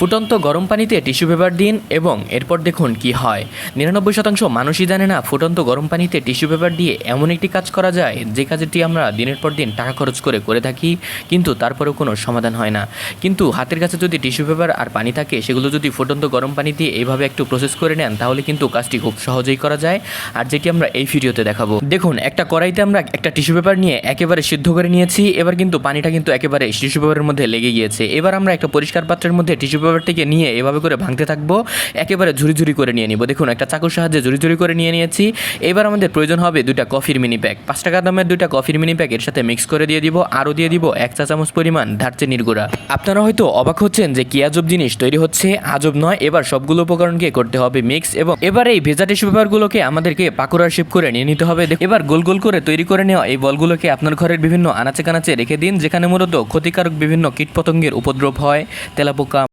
ফুটন্ত গরম পানিতে টিস্যু পেপার দিন এবং এরপর দেখুন কি হয়। নিরানব্বই শতাংশ মানুষই জানে না ফুটন্ত গরম পানিতে টিস্যু পেপার দিয়ে এমন একটি কাজ করা যায় যে কাজটি আমরা দিনের পর দিন টাকা খরচ করে করে থাকি, কিন্তু তারপরেও কোনো সমাধান হয় না। কিন্তু হাতের কাছে যদি টিস্যু পেপার আর পানি থাকে, সেগুলো যদি ফুটন্ত গরম পানি দিয়ে এইভাবে একটু প্রসেস করে নেন, তাহলে কিন্তু কাজটি খুব সহজেই করা যায়। আর যেটি আমরা এই ভিডিওতে দেখাবো। দেখুন, একটা কড়াইতে আমরা একটা টিস্যু পেপার নিয়ে একেবারে সিদ্ধ করে নিয়েছি। এবার কিন্তু পানিটা কিন্তু একেবারে টিস্যু পেপারের মধ্যে লেগে গিয়েছে। এবার আমরা একটা পরিষ্কার পাত্রের মধ্যে টিস্যু পেপারটিকে নিয়ে এভাবে করে ভাঙতে থাকব, একেবারে ঝুরি ঝুরি করে নিয়ে নিব। দেখুন, একটা চাকুর সাহায্যে ঝুরি ঝুরি করে নিয়ে নিয়েছি। এবার আমাদের প্রয়োজন হবে দুটা কফির মিনি প্যাক পাঁচ টাকা দামের দুইটা কফির মিনি প্যাক এর সাথে মিক্স করে দিয়ে দিব, আরও দিয়ে দিব এক চা চামচ পরিমাণ দারচিনির গুঁড়া। আপনারা হয়তো অবাক হচ্ছেন যে কি আজব জিনিস তৈরি হচ্ছে, আজব নয়, এবার সবগুলো উপকরণকে করতে হবে মিক্স এবং এবার এই ভেজা টিস্যু পেপারগুলোকে আমাদেরকে পাকুড়ার শেপ করে নিয়ে নিতে হবে। এবার গোল গোল করে তৈরি করে নেওয়া এই বলগুলোকে আপনার ঘরের বিভিন্ন আনাচে কানাচে রেখে দিন, যেখানে মূলত ক্ষতিকারক বিভিন্ন কীটপতঙ্গের উপদ্রব হয়, তেলাপোকা